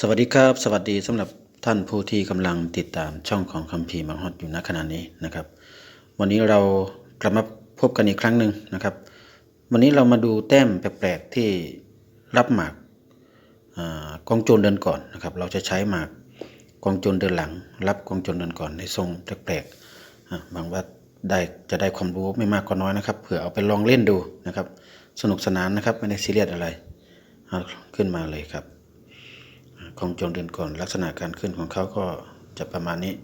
สวัสดีครับ สวัสดีสำหรับท่านผู้ที่กำลังติดตามช่องของคัมภีร์มังฮอดอยู่ณขณะนี้นะครับ วันนี้เรากลับมาพบกันอีกครั้งหนึ่งนะครับ วันนี้เรามาดูแต้มแปลกๆที่รับหมากอกองโจรเดินก่อนนะครับ เราจะใช้หมากกองโจรเดินหลัง รับกองโจรเดินก่อนในทรงแปลกๆอะบางว่าได้จะได้ความรู้ไม่มากก็น้อยนะครับเผื่อเอาไปลองเล่นดูนะครับ สนุกสนานนะครับไม่ได้ซีเรียสอะไรขึ้นมาเลยครับ ของโจรเดินก่อน ลักษณะการขึ้นของเขาก็จะประมาณนี้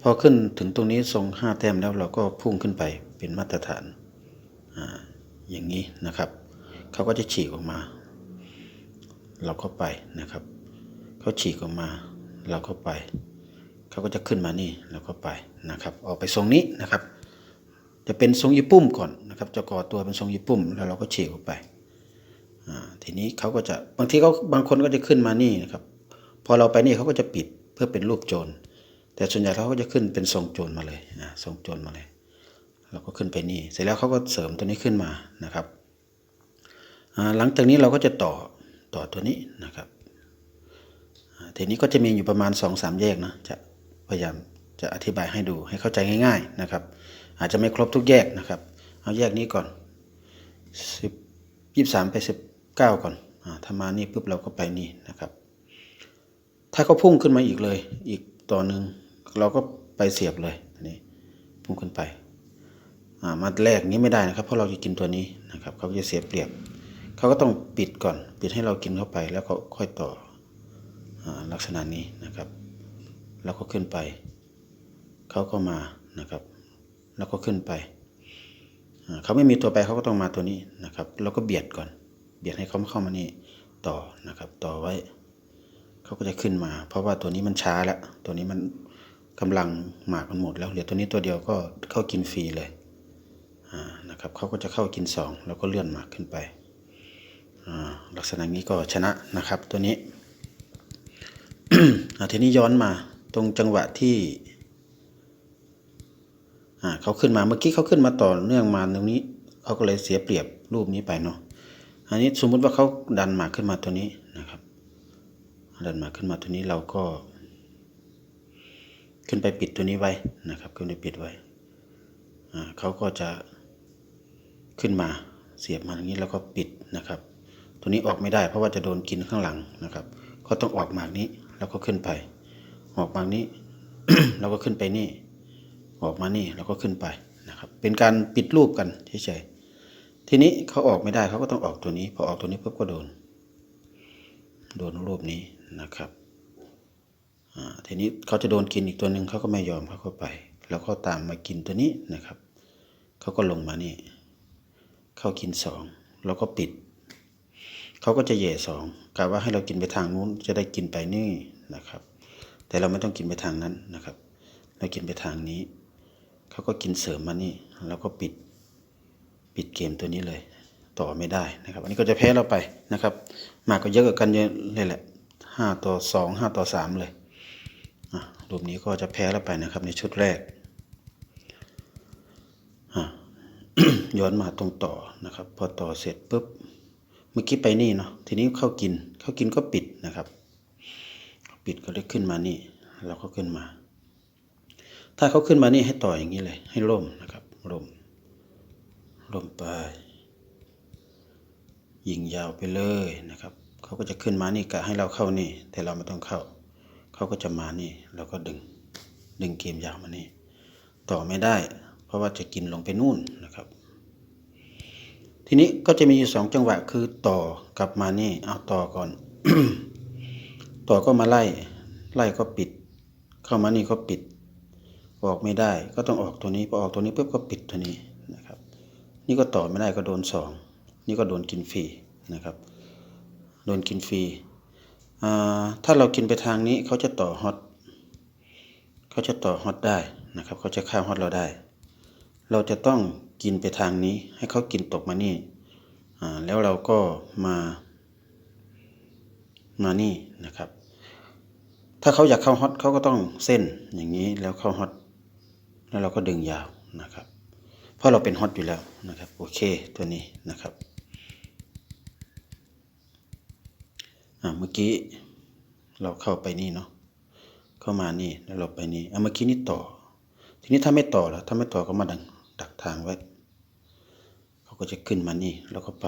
พอขึ้นถึงตรงนี้ทรงห้าแต้มแล้วเราก็พุ่งขึ้นไปเป็นมาตรฐานออย่างนี้นะครับ เขาก็จะฉีกออกมา เราก็ไปนะครับ เขาฉีกออกมา เราก็ไป เขาก็จะขึ้นมานี่เราก็ไปนะครับ ออกไปทรงนี้นะครับ จะเป็นทรงญี่ปุ่มก่อนนะครับ จะก่อตัวเป็นทรงญี่ปุ่ม แล้วเราก็ฉีกออกไปทีนี้เขาก็จะบางทีเขาบางคนก็จะขึ้นมานี่นะครับ พอเราไปนี่เขาก็จะปิดเพื่อเป็นรูปโจร แต่ส่วนใหญ่เขาก็จะขึ้นเป็นทรงโจรมาเลยอ่าทรงโจรมาเลยเราก็ขึ้นไปนี่ เสร็จแล้วเขาก็เสริมตัวนี้ขึ้นมานะครับหลังจากนี้เราก็จะต่อต่อตัวนี้นะครับทีนี้ก็จะมีอยู่ประมาณ2อสามแยกนะจะพยายามจะอธิบายให้ดูให้เข้าใจง่าย ๆนะครับ อาจจะไม่ครบทุกแยกนะครับ เอาแยกนี้ก่อนสิบยี่สามไปสิบเก้าก่อนอถ้ามานี่ปุ๊บเราก็ไปนี่นะครับ ถ้าเขาพุ่งขึ้นมาอีกเลย อีกต่อหนึ่งเราก็ไปเสียบเลยนนี้พุ่งขึ้นไปอ่ามาแรกนี้ไม่ได้นะครับ เพราะเราจะกินตัวนี้นะครับเขาก็จะเสียเปรียบเขาก็ต้องปิดก่อน ปิดให้เรากินเข้าไป แล้วก็ค่อยต่ออาลักษณะนี้นะครับ แล้วก็ขึ้นไปเขาก็มานะครับ แล้วก็ขึ้นไปอ่าเขาไม่มีตัวไปเขาก็ต้องมาตัวนี้นะครับเราก็เบียดก่อน เบียดให้เขาเข้ามานี่ต่อนะครับ ต่อไว้ เขาก็จะขึ้นมา เพราะว่าตัวนี้มันช้าแล้ว ตัวนี้มันกำลังหมากมันหมดแล้วเหลือตัวนี้ตัวเดียวก็เข้ากินฟรีเลยนะครับเขาก็จะเข้ากินสองแล้วก็เลื่อนหมากขึ้นไปลักษณะนี้ก็ชนะนะครับตัวนี้ทีนี้ย้อนมาตรงจังหวะที่เขาขึ้นมาเมื่อกี้เขาขึ้นมาต่อเนื่องมาตรงนี้เขาก็เลยเสียเปรียบรูปนี้ไปเนาะอันนี้สมมุติว่าเขาดันหมากขึ้นมาตัวนี้นะ ดันมาขึ้นมาตัวนี้เราก็ ขึ้นไปปิดตัวนี้ไว้นะครับ ขึ้นไปปิดไว้เขาก็จะขึ้นมาเสียบมาอย่างนี้แล้วก็ปิดนะครับ ตัวนี้ออกไม่ได้ เพราะว่าจะโดนกินข้างหลังนะครับเขาต้องออกหมากนี้แล้วก็ขึ้นไป ออกหมากนี้เราก็ขึ้นไปนี่ ออกมานี่เราก็ขึ้นไปนะครับ เป็นการปิดรูปกันเฉยๆทีนี้เขาออกไม่ได้เขาก็ต้องออกตัวนี้ พอออกตัวนี้ปุ๊บก็โดน โดนรูปนี้ นะครับทีนี้เขาจะโดนกินอีกตัวหนึ่งเขาก็ไม่ยอมเขาก็ไป แล้วก็ตามมากินตัวนี้นะครับเขาก็ลงมานี่เข้ากินสองแล้วก็ปิดเขาก็จะเหย่สองกะว่าให้เรากินไปทางนู้นจะได้กินไปนี่นะครับ แต่เราไม่ต้องกินไปทางนั้นนะครับ เรากินไปทางนี้เขาก็กินเสริมมานี่แล้วก็ปิดปิดเกมตัวนี้เลย ต่อไม่ได้นะครับ อันนี้ก็จะแพ้เราไปนะครับหมากก็เยอะกว่ากันเยอะเลยแหละ ห้าต่อสองห้าต่อสามเลยรูปนี้ก็จะแพ้เราไปนะครับในชุดแรก ย้อนมาตรงต่อนะครับ พอต่อเสร็จปุ๊บ เมื่อกี้ไปนี่เนาะทีนี้เข้ากินเข้ากินก็ปิดนะครับ ปิดก็ได้ขึ้นมานี่เราก็ขึ้นมา ถ้าเขาขึ้นมานี่ให้ต่ออย่างนี้เลย ให้ล่มนะครับล่มล่มไปยิงยาวไปเลยนะครับ เขาก็จะขึ้นมานี่กะให้เราเข้านี่ แต่เราไม่ต้องเข้า เขาก็จะมานี่เราก็ดึง ดึงเกมยาวมานี่ ต่อไม่ได้ เพราะว่าจะกินลงไปนู่นนะครับ ทีนี้ก็จะมีอยู่สองจังหวะคือต่อกลับมานี่เอาต่อก่อน ต่อก็มาไล่ ไล่ก็ปิด เข้ามานี่ก็ปิด ออกไม่ได้ก็ต้องออกตัวนี้พอออกตัวนี้ปุ๊บก็ปิดตัวนี้นะครับ นี่ก็ต่อไม่ได้ก็โดนสองนี่ก็โดนกินฟรีนะครับ โดนกินฟรีถ้าเรากินไปทางนี้เขาจะต่อฮอตเขาจะต่อฮอตได้นะครับเขาจะฆ่าฮอตเราได้ เราจะต้องกินไปทางนี้ ให้เขากินตกมานี่แล้วเราก็มามานี่นะครับ ถ้าเขาอยากเข้าฮอตเขาก็ต้องเส้นอย่างนี้แล้วเข้าฮอตแล้วเราก็ดึงยาวนะครับ เพราะเราเป็นฮอตอยู่แล้วนะครับโอเคตัวนี้นะครับ อ่าเมื่อกี้เราเข้าไปนี่เนาะเข้ามานี่แล้วเราไปนี่เอาเมื่อกี้นี่ต่อ ทีนี้ถ้าไม่ต่อแล้วถ้าไม่ต่อก็มาดังดักทางไว้เขาก็จะขึ้นมานี่แล้วก็ไป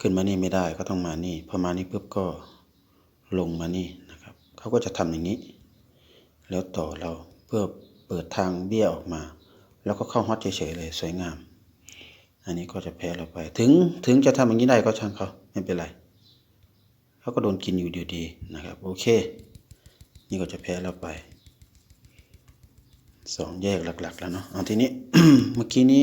ขึ้นมานี่ไม่ได้ก็ต้องมานี่พอมานี่ปุ๊บก็ลงมานี่นะครับเขาก็จะทำอย่างนี้ แล้วต่อเราเพื่อเปิดทางเบี้ยออกมา แล้วก็เข้าฮอตเฉยๆเลยสวยงาม อันนี้ก็จะแพ้เราไป ถึงถึงจะทำอย่างนี้ได้ก็ช่างเขาไม่เป็นไร เขาก็โดนกินอยู่ดีดีนะครับ โอเค นี่ก็จะแพ้เราไปสองแยกหลัก ๆ แล้วเนาะเอาทีนี้เมื่อกี้นี้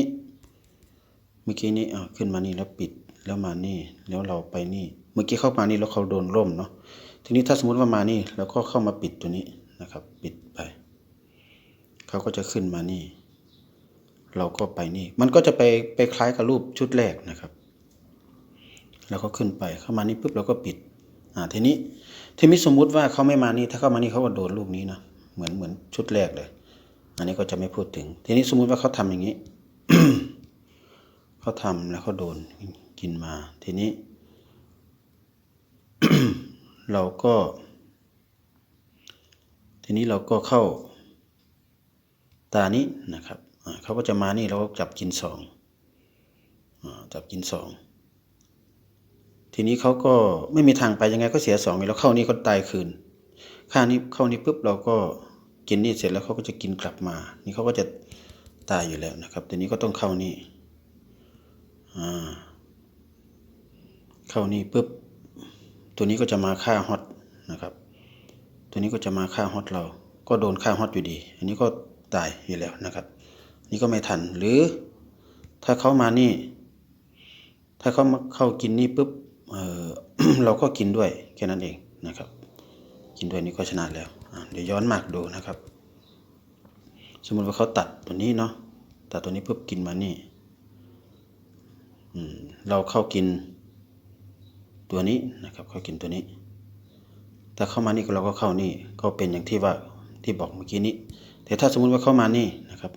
เมื่อกี้นี้อ่าขึ้นมานี่แล้วปิดแล้วมานี่แล้วเราไปนี่ เมื่อกี้เข้ามานี่แล้วเขาโดนร่มเนาะทีนี้ถ้าสมมติว่ามานี่แล้วก็เข้ามาปิดตัวนี้นะครับ ปิดไปเขาก็จะขึ้นมานี่ เราก็ไปนี่ มันก็จะไปไปคล้ายกับรูปชุดแรกนะครับ แล้วก็ขึ้นไปเข้ามานี่ปุ๊บเราก็ปิด อ่าทีนี้ทีนี้สมมุติว่าเขาไม่มานี่ถ้าเขามานี่เขาก็โดนรูปนี้นะเหมือนเหมือนชุดแรกเลย อันนี้ก็จะไม่พูดถึง ทีนี้สมมุติว่าเขาทำอย่างนี้เขาทำแล้วเขาโดนกินมา ทีนี้ เราก็ ทีนี้เราก็เข้าตานี้นะครับเขาก็จะมานี่เราก็จับกินสองอจับกินสอง ทีนี้เขาก็ไม่มีทางไปยังไงก็เสียสองอยู่แล้วเข้านี่ก็ตายคืนข้านี้เข้านี่ปุ๊บเราก็กินนี่เสร็จแล้วเขาก็จะกินกลับมา นี่เขาก็จะตายอยู่แล้วนะครับ ทีนี้ก็ต้องเข้านี่เข้านี่ปุ๊บตัวนี้ก็จะมาฆ่าฮอตนะครับ ตัวนี้ก็จะมาฆ่าฮอตเรา ก็โดนฆ่าฮอตอยู่ดี อันนี้ก็ตายอยู่แล้วนะครับ นี่ก็ไม่ทันหรือถ้าเขามานี่ ถ้าเขามาเข้ากินนี่ปุ๊บ เออเราก็กินด้วยแค่นั้นเองนะครับ กินด้วยนี่ก็ชนะแล้วเดี๋ยวย้อนมากดูนะครับ สมมติว่าเขาตัดตัวนี้เนาะตัดตัวนี้ปุ๊บกินมานี่เราเข้ากินตัวนี้นะครับ เข้ากินตัวนี้ ถ้าเข้ามานี่เราก็เข้านี่ก็เป็นอย่างที่ว่าที่บอกเมื่อกี้นี้ แต่ถ้าสมมุติว่าเข้ามานี่นะครับ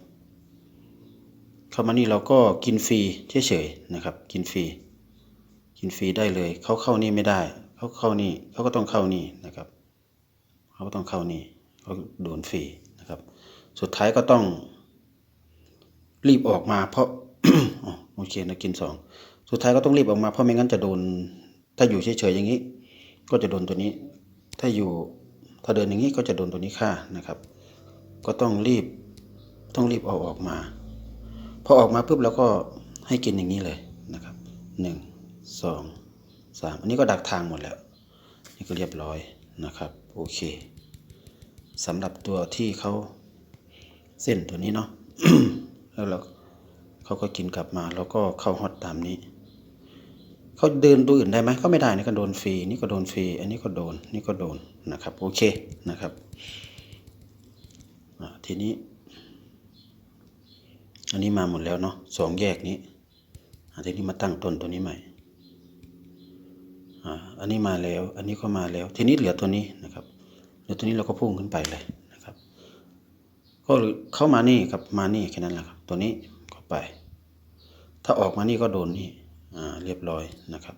เข้ามานี่เราก็กินฟรีเฉยๆนะครับ กินฟรี กินฟรีได้เลย เขาเข้านี่ไม่ได้ เขาเข้านี่เขาก็ต้องเข้านี่นะครับ เขาก็ต้องเข้านี่เขาโดนฟรีนะครับ สุดท้ายก็ต้อง รีบออกมา เพราะโอเคนะกินสองสุดท้ายก็ต้องรีบออกมาเพราะไม่งั้นจะโดน ถ้าอยู่เฉยๆอย่างนี้ ก็จะโดนตัวนี้ ถ้าอยู่ถ้าเดินอย่างนี้ก็จะโดนตัวนี้ฆ่านะครับ ก็ต้องรีบต้องรีบเอาออกมา พอออกมาปุ๊บเราก็ให้กินอย่างนี้เลยนะครับหนึ่ง สองสามอันนี้ก็ดักทางหมดแล้ว นี่ก็เรียบร้อยนะครับโอเคสำหรับตัวที่เขาเส้นตัวนี้เนาะแล้วเราเขาก็กินกลับมาแล้วก็เข้าฮอตตามนี้เขาเดินตัวอื่นได้ไหมก็ไม่ได้นี่ก็โดนฟรีนี่ก็โดนฟรีอันนี้ก็โดนนี่ก็โดนนะครับโอเคนะครับทีนี้ อันนี้มาหมดแล้วเนาะสองแยกนี้ทีนี้มาตั้งต้นตัวนี้ใหม่ อันนี้มาแล้ว อันนี้ก็มาแล้ว ทีนี้เหลือตัวนี้นะครับ เหลือตัวนี้เราก็พุ่งขึ้นไปเลยนะครับ ก็เข้ามานี่กับ มานี่แค่นั้นแหละครับ ตัวนี้ก็ไป ถ้าออกมานี่ก็โดนนี่ อ่า เรียบร้อยนะครับ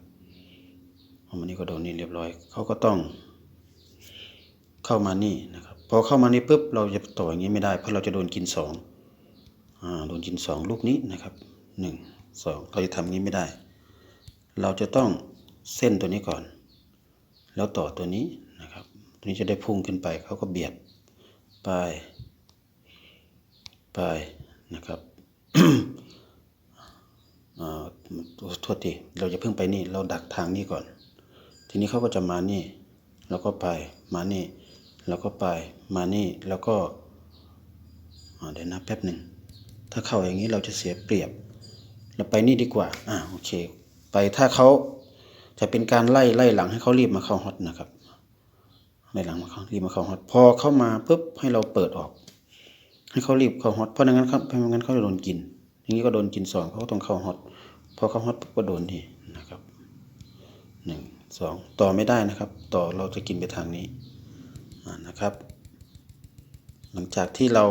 ออกมานี่ก็โดนนี่เรียบร้อย เขาก็ต้อง เข้ามานี่นะครับ พอเข้ามานี่ปุ๊บเราจะต่ออย่างนี้ไม่ได้ เพราะเราจะโดนกินสองอ่า โดนกินสองลูกนี้นะครับหนึ่งสองเราจะทำอย่างี้ไม่ได้ เราจะต้อง เส้นตัวนี้ก่อน แล้วต่อตัวนี้นะครับ ตัวนี้จะได้พุ่งขึ้นไปเขาก็เบียดไปไปนะครับอ่าโทษทีเราจะเพิ่งไปนี่ เราดักทางนี้ก่อน ทีนี้เขาก็จะมานี่ แล้วก็ไปมานี่ แล้วก็ไปมานี่แล้วก็อ่าเดี๋ยวนะแป๊บหนึ่งถ้าเข้าอย่างนี้เราจะเสียเปรียบ เราไปนี่ดีกว่า อ่าโอเค ไปถ้าเขา จะเป็นการไล่ไล่หลังให้เขารีบมาเข้าฮอตนะครับไล่หลังมาเขารีบมาเข้าฮอตพอเข้ามาปุ๊บให้เราเปิดออก ให้เขารีบเข้าฮอตเพราะงั้นเขาเพราะงั้นเขาจะโดนกิน อย่างนี้ก็โดนกินสองเขาก็ต้องเข้าฮอตพอเข้าฮอตปุ๊บก็โดนนี่นะครับหนึ่งสองต่อไม่ได้นะครับ ต่อเราจะกินไปทางนี้นะครับ หลังจากที่เรา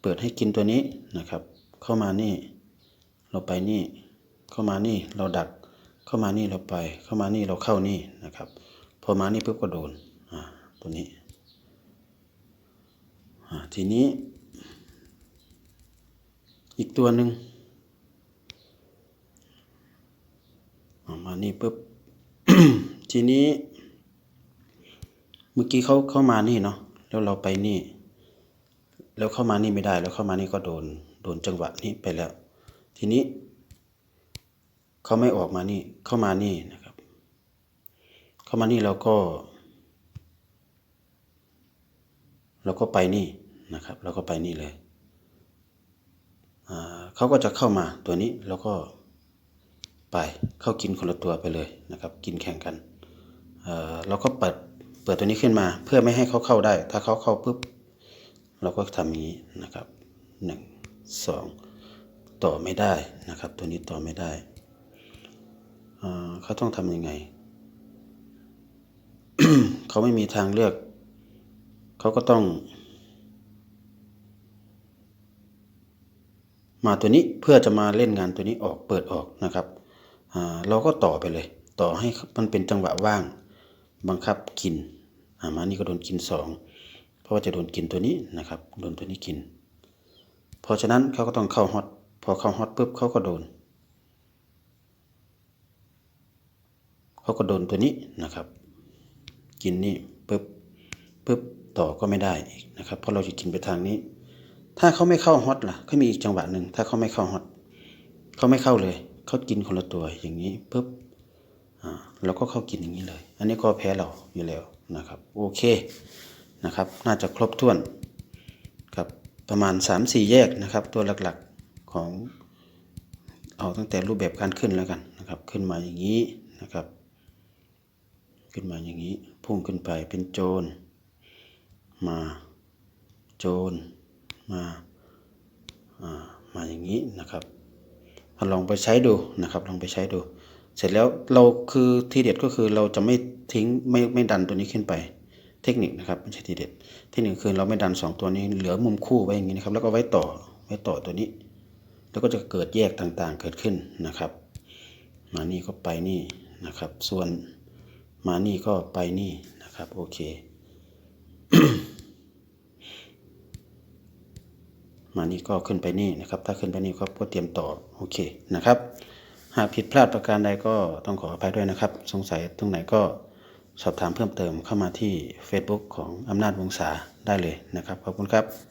เปิดให้กินตัวนี้นะครับ เข้ามานี่ เราไปนี่ เข้ามานี่เราดัก เข้ามานี่เราไป เข้ามานี่เราเข้านี่นะครับ พอมานี่ปุ๊บก็โดนอ่าตัวนี้อ่าทีนี้ อีกตัวหนึ่งอ่ามานี่ปุ๊บทีนี้ เมื่อกี้เขาเข้ามานี่เนาะแล้วเราไปนี่ แล้วเข้ามานี่ไม่ได้ แล้วเข้ามานี่ก็โดน โดนจังหวะนี้ไปแล้ว ทีนี้ เขาไม่ออกมานี่ เข้ามานี่นะครับ เข้ามานี่เราก็ เราก็ไปนี่นะครับ เราก็ไปนี่เลยเขาก็จะเข้ามาตัวนี้แล้วก็ไปเข้ากินคนละตัวไปเลยนะครับ กินแข่งกันเราก็เปิดเปิดตัวนี้ขึ้นมา เพื่อไม่ให้เขาเข้าได้ ถ้าเขาเข้าปุ๊บเราก็ทำอย่างนี้นะครับหนึ่งสองต่อไม่ได้นะครับ ตัวนี้ต่อไม่ได้ เขาต้องทำยังไง เขาไม่มีทางเลือก เขาก็ต้อง มาตัวนี้เพื่อจะมาเล่นงานตัวนี้ออกเปิดออกนะครับ เราก็ต่อไปเลย ต่อให้มันเป็นจังหวะว่าง บังคับกินอามานี่ก็โดนกินสองเพราะว่าจะโดนกินตัวนี้นะครับ โดนตัวนี้กิน เพราะฉะนั้นเขาก็ต้องเข้าฮอต พอเข้าฮอตปุ๊บเขาก็โดน เขาก็โดนตัวนี้นะครับ กินนี่ปุ๊บปุ๊บต่อก็ไม่ได้อีกนะครับเพราะเราจะกินไปทางนี้ ถ้าเขาไม่เข้าฮอตล่ะก็มีอีกจังหวะหนึ่งถ้าเขาไม่เข้าฮอตเขาไม่เข้าเลยเขากินคนละตัวอย่างนี้ปุ๊บอ่าเราก็เข้ากินอย่างนี้เลย อันนี้ก็แพ้เราอยู่แล้วนะครับโอเคนะครับ น่าจะครบถ้วนครับประมาณ 3-4 แยกนะครับ ตัวหลักๆของเอาตั้งแต่รูปแบบการขึ้นแล้วกันนะครับ ขึ้นมาอย่างนี้นะครับ ขึ้นมาอย่างนี้ พุ่งขึ้นไปเป็นโจร มา โจรมาอ่ามาอย่างนี้นะครับลองไปใช้ดูนะครับ ลองไปใช้ดู เสร็จแล้วเราคือทีเด็ดก็คือเราจะไม่ทิ้งไม่ไม่ดันตัวนี้ขึ้นไป เทคนิคนะครับไม่ใช่ทีเด็ดเทคนิคคือเราไม่ดันสองตัวนี้เหลือมุมคู่ไว้อย่างนี้นะครับ แล้วก็ไว้ต่อไว้ต่อตัวนี้ แล้วก็จะเกิดแยกต่างๆเกิดขึ้นนะครับ มานี่ก็ไปนี่นะครับ ส่วน มานี่ก็ไปนี่นะครับ โอเค มานี่ก็ขึ้นไปนี่นะครับ ถ้าขึ้นไปนี่ก็ก็เตรียมต่อโอเคนะครับ หากผิดพลาดประการใดก็ต้องขออภัยด้วยนะครับ สงสัยตรงไหนก็สอบถามเพิ่มเติมเข้ามาที่ Facebook ของอำนาจวงศาได้เลยนะครับ ขอบคุณครับ